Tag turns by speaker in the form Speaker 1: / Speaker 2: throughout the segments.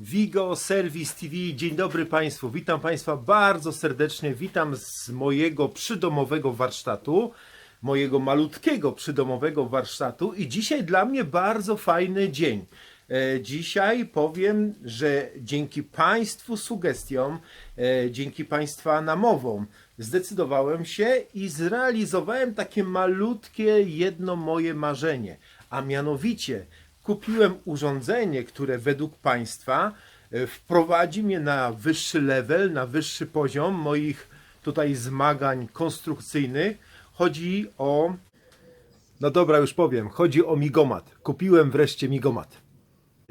Speaker 1: Vigo Service TV. Dzień dobry Państwu. Witam Państwa bardzo serdecznie. Witam z mojego przydomowego warsztatu, mojego malutkiego przydomowego warsztatu. I dzisiaj dla mnie bardzo fajny dzień. E, Dzisiaj powiem, że dzięki Państwu sugestiom, e, dzięki Państwa namowom, zdecydowałem się i zrealizowałem takie malutkie jedno moje marzenie, a mianowicie kupiłem urządzenie, które według Państwa e, wprowadzi mnie na wyższy level, na wyższy poziom moich tutaj zmagań konstrukcyjnych. Chodzi o. No dobra, już powiem. Chodzi o migomat. Kupiłem wreszcie migomat.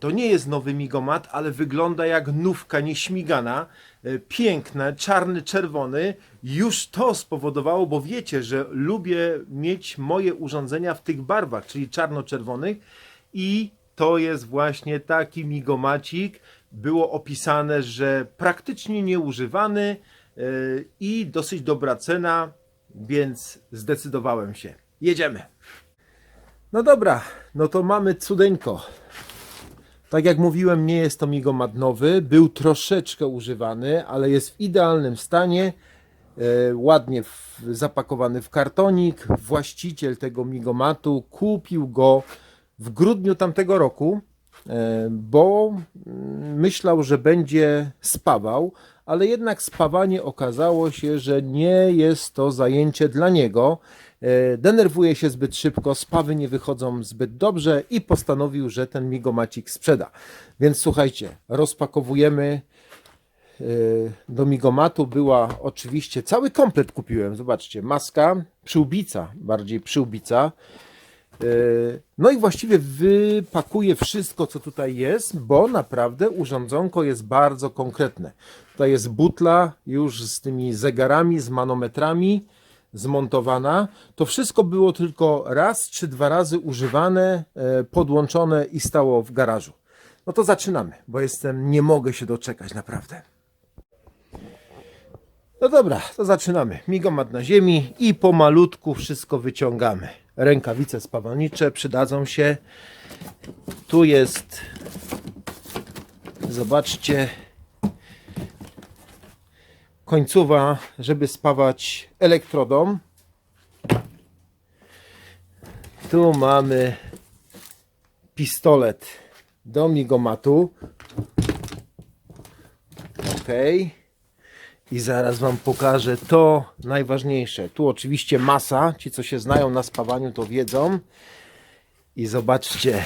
Speaker 1: To nie jest nowy migomat, ale wygląda jak nówka nieśmigana, e, piękne, czarny, czerwony. Już to spowodowało, bo wiecie, że lubię mieć moje urządzenia w tych barwach, czyli czarno-czerwonych i to jest właśnie taki migomacik. Było opisane, że praktycznie nieużywany e, i dosyć dobra cena, więc zdecydowałem się. Jedziemy. No dobra, no to mamy cudeńko. Tak jak mówiłem, nie jest to migomat nowy. Był troszeczkę używany, ale jest w idealnym stanie. E, ładnie zapakowany w kartonik. Właściciel tego migomatu kupił go w grudniu tamtego roku, e, bo mm, myślał, że będzie spawał, ale jednak spawanie okazało się, że nie jest to zajęcie dla niego. E, Denerwuje się zbyt szybko, spawy nie wychodzą zbyt dobrze i postanowił, że ten migomacik sprzeda. Więc słuchajcie, rozpakowujemy e, do migomatu była oczywiście cały komplet kupiłem. Zobaczcie, maska, przyłbica, bardziej przyłbica. E, No i właściwie wypakuję wszystko, co tutaj jest, bo naprawdę urządzonko jest bardzo konkretne. Tutaj jest butla już z tymi zegarami, z manometrami zmontowana. To wszystko było tylko raz czy dwa razy używane, e, podłączone i stało w garażu. No to zaczynamy, bo jestem, nie mogę się doczekać, naprawdę. No dobra, to zaczynamy. Migomat na ziemi i pomalutku wszystko wyciągamy. Rękawice spawalnicze przydadzą się. Tu jest, zobaczcie, końcowa, żeby spawać elektrodą. Tu mamy pistolet do migomatu. Ok. I zaraz Wam pokażę to najważniejsze. Tu oczywiście masa. Ci, co się znają na spawaniu, to wiedzą. I zobaczcie,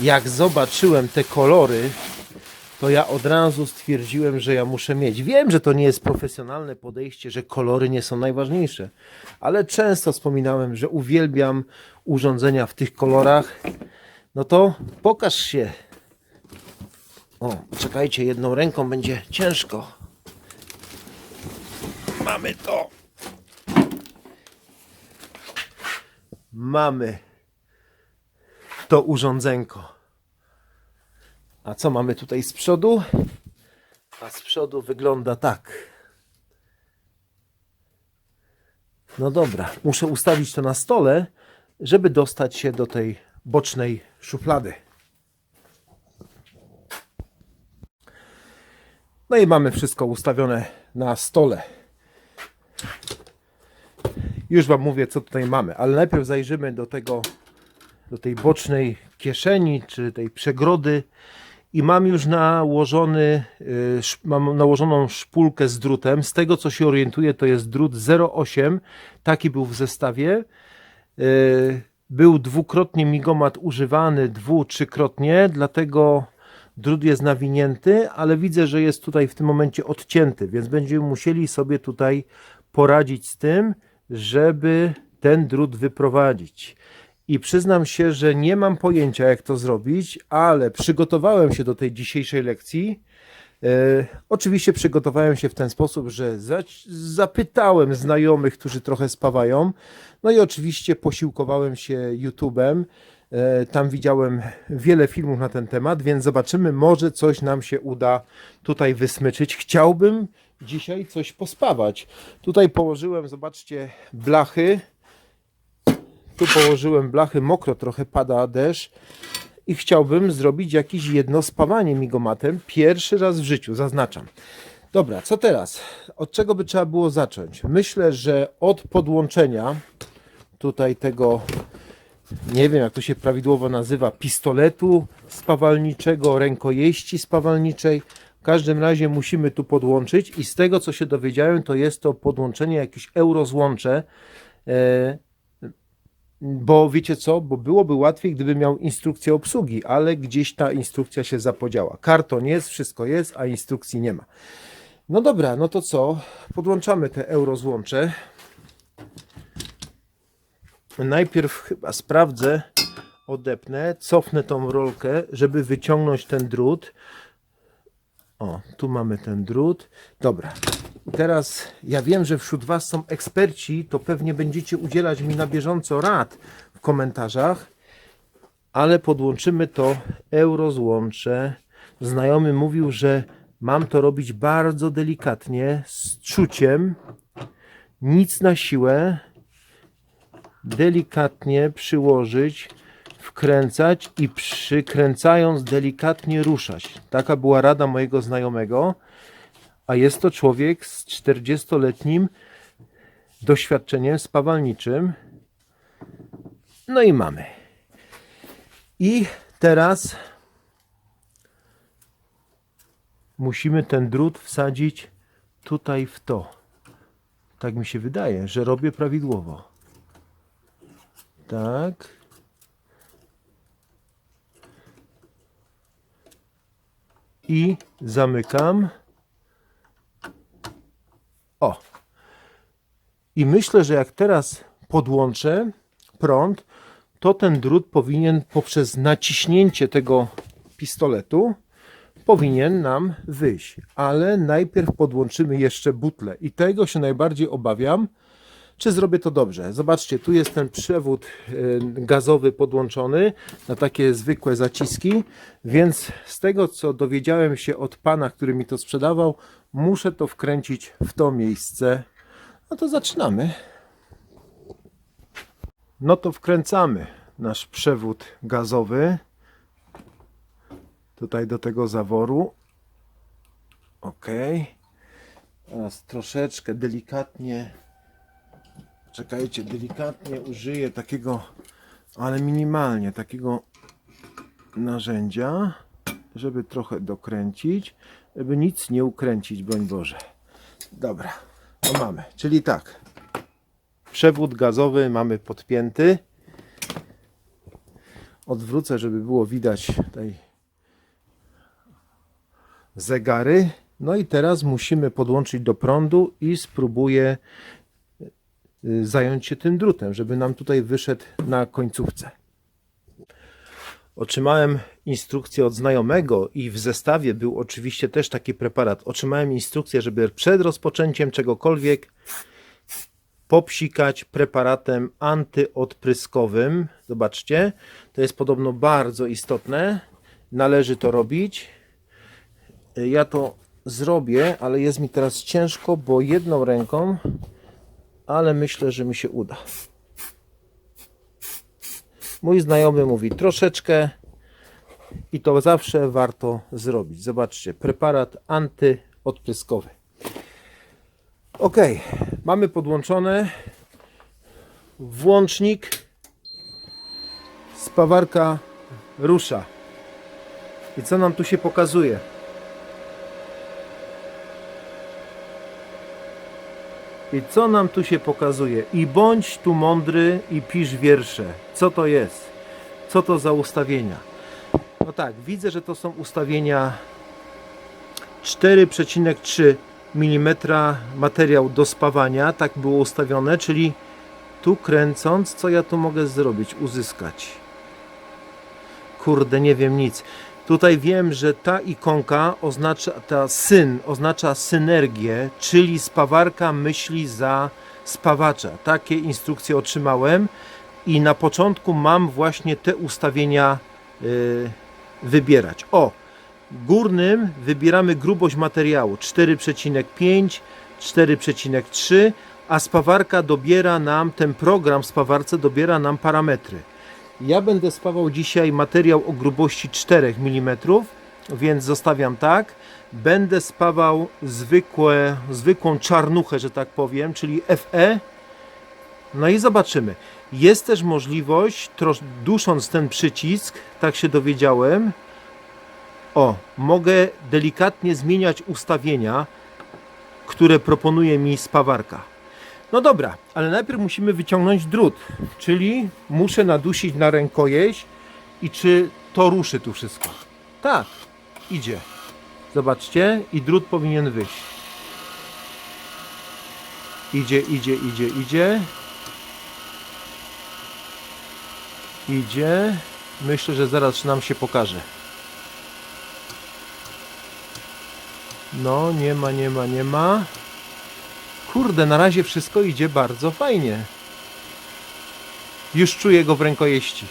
Speaker 1: jak zobaczyłem te kolory, to ja od razu stwierdziłem, że ja muszę mieć. Wiem, że to nie jest profesjonalne podejście, że kolory nie są najważniejsze, ale często wspominałem, że uwielbiam urządzenia w tych kolorach. No to pokaż się. O, czekajcie, jedną ręką będzie ciężko. Mamy to. Mamy to urządzenko. A co mamy tutaj z przodu? A z przodu wygląda tak. No dobra, muszę ustawić to na stole, żeby dostać się do tej bocznej szuflady. No i mamy wszystko ustawione na stole. Już Wam mówię, co tutaj mamy, ale najpierw zajrzymy do tego, do tej bocznej kieszeni, czy tej przegrody i mam już nałożony, y, mam nałożoną szpulkę z drutem. Z tego, co się orientuję, to jest drut 0,8. Taki był w zestawie. Y, Był dwukrotnie migomat używany, dwu, trzykrotnie, dlatego drut jest nawinięty, ale widzę, że jest tutaj w tym momencie odcięty, więc będziemy musieli sobie tutaj poradzić z tym, żeby ten drut wyprowadzić. I przyznam się, że nie mam pojęcia, jak to zrobić, ale przygotowałem się do tej dzisiejszej lekcji. E, oczywiście przygotowałem się w ten sposób, że za, zapytałem znajomych, którzy trochę spawają. No i oczywiście posiłkowałem się YouTube'em. E, tam widziałem wiele filmów na ten temat, więc zobaczymy, może coś nam się uda tutaj wysmyczyć. Chciałbym dzisiaj coś pospawać. Tutaj położyłem, zobaczcie, blachy. Tu położyłem blachy, mokro trochę pada deszcz i chciałbym zrobić jakieś jedno spawanie migomatem. Pierwszy raz w życiu, zaznaczam. Dobra, co teraz? Od czego by trzeba było zacząć? Myślę, że od podłączenia tutaj tego, nie wiem jak to się prawidłowo nazywa, pistoletu spawalniczego, rękojeści spawalniczej. Każdym razie musimy tu podłączyć i z tego co się dowiedziałem, to jest to podłączenie jakieś eurozłącze. E, bo wiecie co? Bo byłoby łatwiej, gdyby miał instrukcję obsługi, ale gdzieś ta instrukcja się zapodziała. Karton jest, wszystko jest, a instrukcji nie ma. No dobra, no to co? Podłączamy te eurozłącze. Najpierw chyba sprawdzę, odepnę, cofnę tą rolkę, żeby wyciągnąć ten drut. O, tu mamy ten drut. Dobra. Teraz ja wiem, że wśród Was są eksperci, to pewnie będziecie udzielać mi na bieżąco rad w komentarzach, ale podłączymy to eurozłącze. Znajomy mówił, że mam to robić bardzo delikatnie, z czuciem, nic na siłę, delikatnie przyłożyć, wkręcać i przykręcając delikatnie ruszać. Taka była rada mojego znajomego, a jest to człowiek z 40-letnim doświadczeniem spawalniczym. No i mamy. I teraz musimy ten drut wsadzić tutaj w to. Tak mi się wydaje, że robię prawidłowo. Tak. I zamykam. O. I myślę, że jak teraz podłączę prąd, to ten drut powinien poprzez naciśnięcie tego pistoletu powinien nam wyjść. Ale najpierw podłączymy jeszcze butlę i tego się najbardziej obawiam, czy zrobię to dobrze. Zobaczcie, tu jest ten przewód y, gazowy podłączony na takie zwykłe zaciski, więc z tego co dowiedziałem się od pana, który mi to sprzedawał, muszę to wkręcić w to miejsce. No to zaczynamy. No to wkręcamy nasz przewód gazowy tutaj do tego zaworu. Ok. Teraz troszeczkę delikatnie czekajcie, delikatnie użyję takiego, ale minimalnie, takiego narzędzia, żeby trochę dokręcić, żeby nic nie ukręcić, broń Boże. Dobra, to mamy, czyli tak, przewód gazowy mamy podpięty. Odwrócę, żeby było widać tutaj zegary. No i teraz musimy podłączyć do prądu i spróbuję zająć się tym drutem, żeby nam tutaj wyszedł na końcówce. Otrzymałem instrukcję od znajomego i w zestawie był oczywiście też taki preparat. Otrzymałem instrukcję, żeby przed rozpoczęciem czegokolwiek popsikać preparatem antyodpryskowym. Zobaczcie, to jest podobno bardzo istotne. Należy to robić. Ja to zrobię, ale jest mi teraz ciężko, bo jedną ręką, ale myślę, że mi się uda. Mój znajomy mówi troszeczkę i to zawsze warto zrobić. Zobaczcie, preparat antyodpryskowy. Ok, mamy podłączone włącznik. Spawarka rusza. I co nam tu się pokazuje? I co nam tu się pokazuje? I bądź tu mądry i pisz wiersze. Co to jest? Co to za ustawienia? No tak, widzę, że to są ustawienia 4,3 mm materiał do spawania. Tak było ustawione, czyli tu kręcąc, co ja tu mogę zrobić? Uzyskać. Kurde, nie wiem nic. Tutaj wiem, że ta ikonka oznacza, ta syn oznacza synergię, czyli spawarka myśli za spawacza. Takie instrukcje otrzymałem i na początku mam właśnie te ustawienia y, wybierać. O, górnym wybieramy grubość materiału 4,5, 4,3, a spawarka dobiera nam, ten program w spawarce dobiera nam parametry. Ja będę spawał dzisiaj materiał o grubości 4 mm, więc zostawiam tak. Będę spawał zwykłe, zwykłą czarnuchę, że tak powiem, czyli FE. No i zobaczymy. Jest też możliwość, trosz, dusząc ten przycisk, tak się dowiedziałem, o, mogę delikatnie zmieniać ustawienia, które proponuje mi spawarka. No dobra, ale najpierw musimy wyciągnąć drut, czyli muszę nadusić na rękojeść i czy to ruszy tu wszystko. Tak, idzie. Zobaczcie, i drut powinien wyjść. Idzie, idzie, idzie, idzie. Idzie. Myślę, że zaraz nam się pokaże. No, nie ma, nie ma, nie ma. Kurde, na razie wszystko idzie bardzo fajnie. Już czuję go w rękojeści.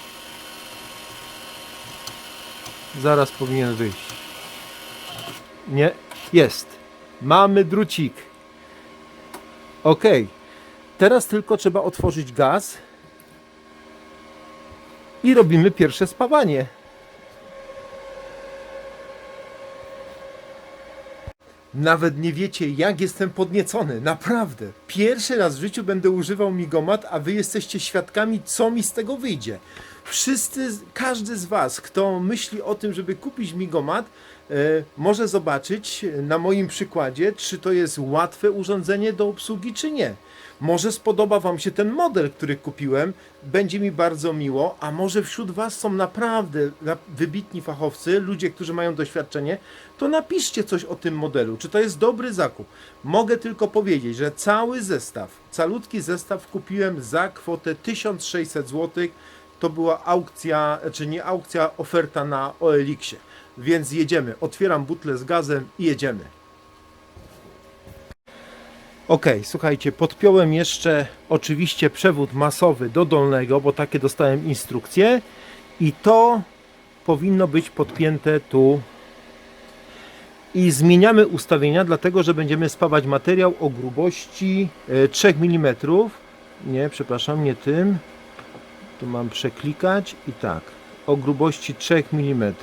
Speaker 1: Zaraz powinien wyjść. Nie, jest. Mamy drucik. Ok. Teraz tylko trzeba otworzyć gaz i robimy pierwsze spawanie. Nawet nie wiecie, jak jestem podniecony. Naprawdę. Pierwszy raz w życiu będę używał migomat, a wy jesteście świadkami, co mi z tego wyjdzie. Wszyscy, każdy z was, kto myśli o tym, żeby kupić migomat, e, może zobaczyć na moim przykładzie, czy to jest łatwe urządzenie do obsługi, czy nie. Może spodoba Wam się ten model, który kupiłem, będzie mi bardzo miło, a może wśród Was są naprawdę na- wybitni fachowcy, ludzie, którzy mają doświadczenie, to napiszcie coś o tym modelu, czy to jest dobry zakup. Mogę tylko powiedzieć, że cały zestaw, calutki zestaw kupiłem za kwotę 1600 zł. To była aukcja, czy nie aukcja, oferta na OLX-ie. Więc jedziemy. Otwieram butlę z gazem i jedziemy. Ok, słuchajcie, podpiąłem jeszcze oczywiście przewód masowy do dolnego, bo takie dostałem instrukcje i to powinno być podpięte tu i zmieniamy ustawienia, dlatego że będziemy spawać materiał o grubości e, 3 mm. Nie, przepraszam, nie tym. Tu mam przeklikać i tak. O grubości 3 mm.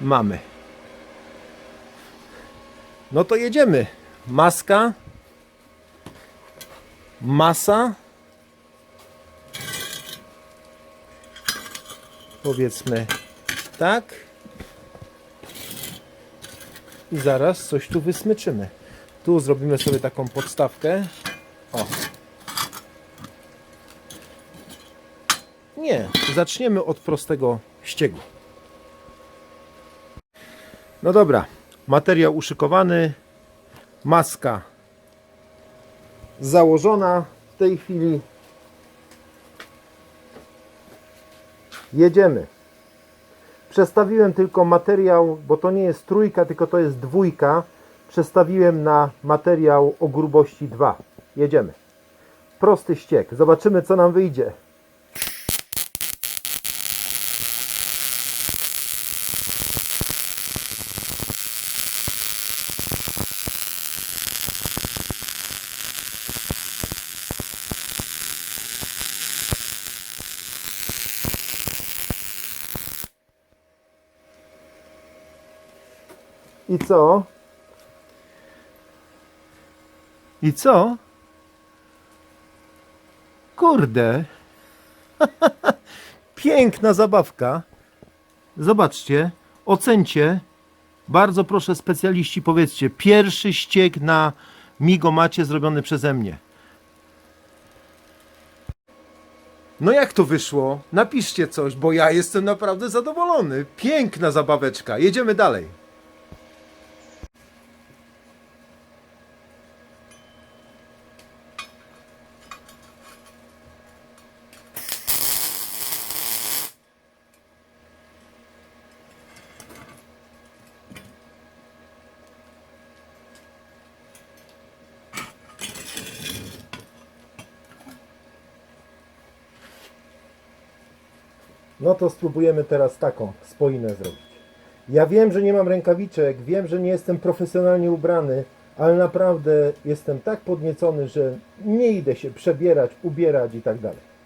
Speaker 1: Mamy. No to jedziemy. Maska. Masa. Powiedzmy tak. I zaraz coś tu wysmyczymy. Tu zrobimy sobie taką podstawkę. O. Nie, zaczniemy od prostego ściegu. No dobra, materiał uszykowany, maska założona w tej chwili. Jedziemy. Przestawiłem tylko materiał, bo to nie jest trójka, tylko to jest dwójka. Przestawiłem na materiał o grubości 2. Jedziemy. Prosty ściek. Zobaczymy, co nam wyjdzie. I co? I co? Kurde. Piękna zabawka. Zobaczcie, ocencie. Bardzo proszę specjaliści, powiedzcie, pierwszy ściek na migomacie zrobiony przeze mnie. No jak to wyszło? Napiszcie coś, bo ja jestem naprawdę zadowolony. Piękna zabaweczka. Jedziemy dalej. No to spróbujemy teraz taką spoinę zrobić. Ja wiem, że nie mam rękawiczek, wiem, że nie jestem profesjonalnie ubrany, ale naprawdę jestem tak podniecony, że nie idę się przebierać, ubierać i tak dalej.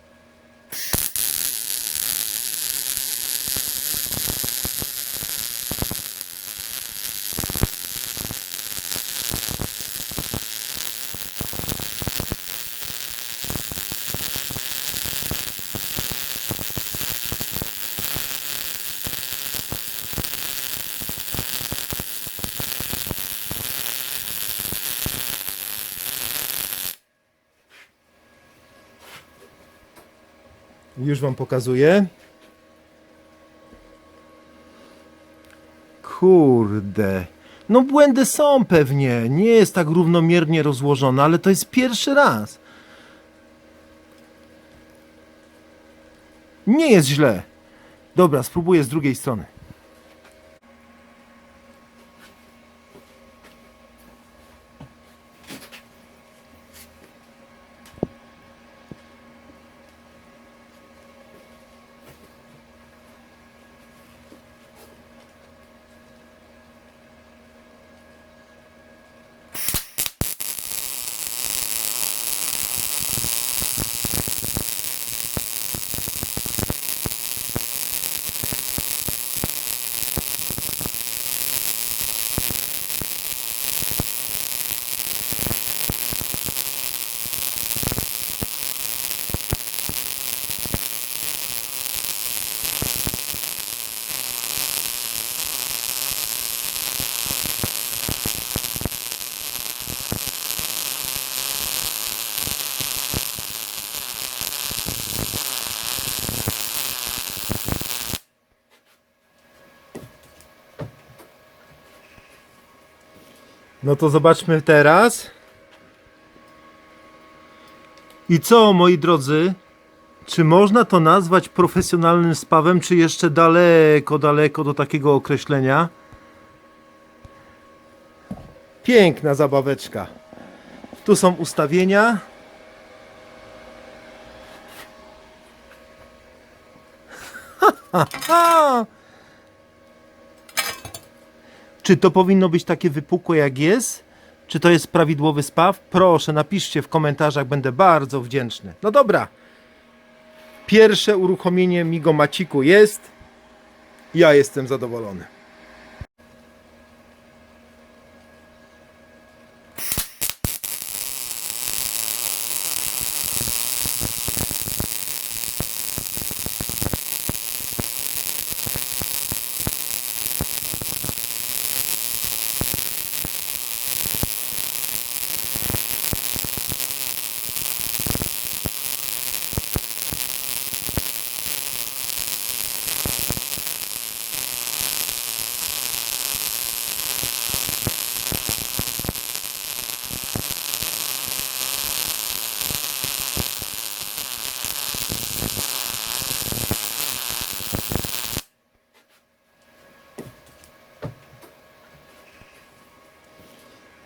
Speaker 1: Już Wam pokazuję. Kurde. No błędy są pewnie. Nie jest tak równomiernie rozłożona, ale to jest pierwszy raz. Nie jest źle. Dobra, spróbuję z drugiej strony. No to zobaczmy teraz. I co, moi drodzy? Czy można to nazwać profesjonalnym spawem, czy jeszcze daleko, daleko do takiego określenia? Piękna zabaweczka. Tu są ustawienia. Ha, ha. Czy to powinno być takie wypukłe jak jest? Czy to jest prawidłowy spaw? Proszę, napiszcie w komentarzach, będę bardzo wdzięczny. No dobra. Pierwsze uruchomienie Migomaciku jest. Ja jestem zadowolony.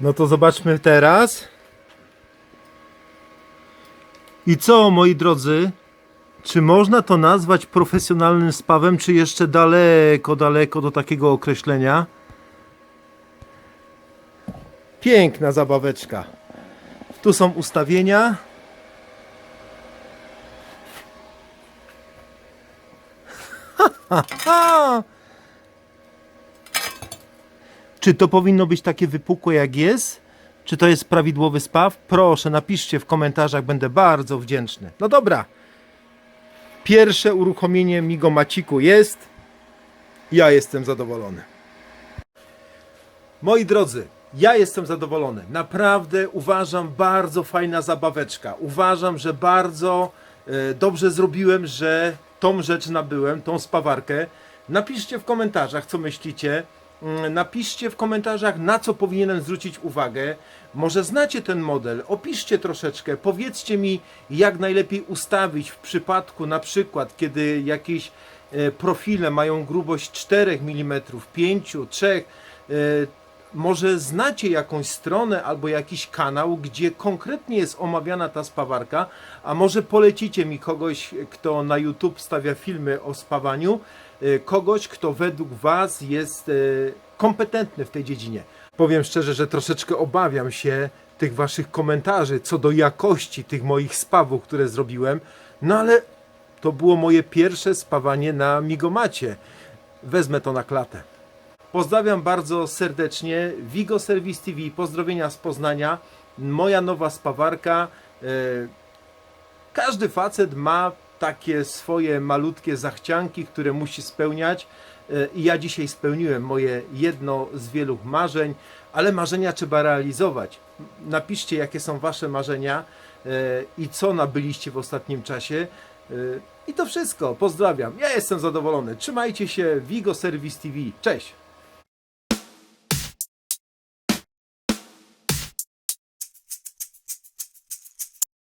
Speaker 1: No to zobaczmy teraz. I co, moi drodzy? Czy można to nazwać profesjonalnym spawem, czy jeszcze daleko, daleko do takiego określenia? Piękna zabaweczka. Tu są ustawienia. Ha, ha, ha. Czy to powinno być takie wypukłe jak jest? Czy to jest prawidłowy spaw? Proszę, napiszcie w komentarzach, będę bardzo wdzięczny. No dobra. Pierwsze uruchomienie Migomaciku jest. Ja jestem zadowolony. Moi drodzy, ja jestem zadowolony. Naprawdę uważam bardzo fajna zabaweczka. Uważam, że bardzo e, dobrze zrobiłem, że tą rzecz nabyłem, tą spawarkę. Napiszcie w komentarzach, co myślicie. Mm, Napiszcie w komentarzach, na co powinienem zwrócić uwagę. Może znacie ten model, opiszcie troszeczkę, powiedzcie mi, jak najlepiej ustawić w przypadku na przykład, kiedy jakieś e, profile mają grubość 4 mm, 5, 3. e, Może znacie jakąś stronę albo jakiś kanał, gdzie konkretnie jest omawiana ta spawarka, a może polecicie mi kogoś, kto na YouTube stawia filmy o spawaniu, kogoś, kto według Was jest e, kompetentny w tej dziedzinie. Powiem szczerze, że troszeczkę obawiam się tych Waszych komentarzy co do jakości tych moich spawów, które zrobiłem, no ale to było moje pierwsze spawanie na Migomacie. Wezmę to na klatę. Pozdrawiam bardzo serdecznie. Vigo Service TV, pozdrowienia z Poznania. Moja nowa spawarka. E, każdy facet ma takie swoje malutkie zachcianki, które musi spełniać. E, I ja dzisiaj spełniłem moje jedno z wielu marzeń, ale marzenia trzeba realizować. Napiszcie, jakie są Wasze marzenia e, i co nabyliście w ostatnim czasie. E, I to wszystko. Pozdrawiam. Ja jestem zadowolony. Trzymajcie się. Vigo Service TV. Cześć.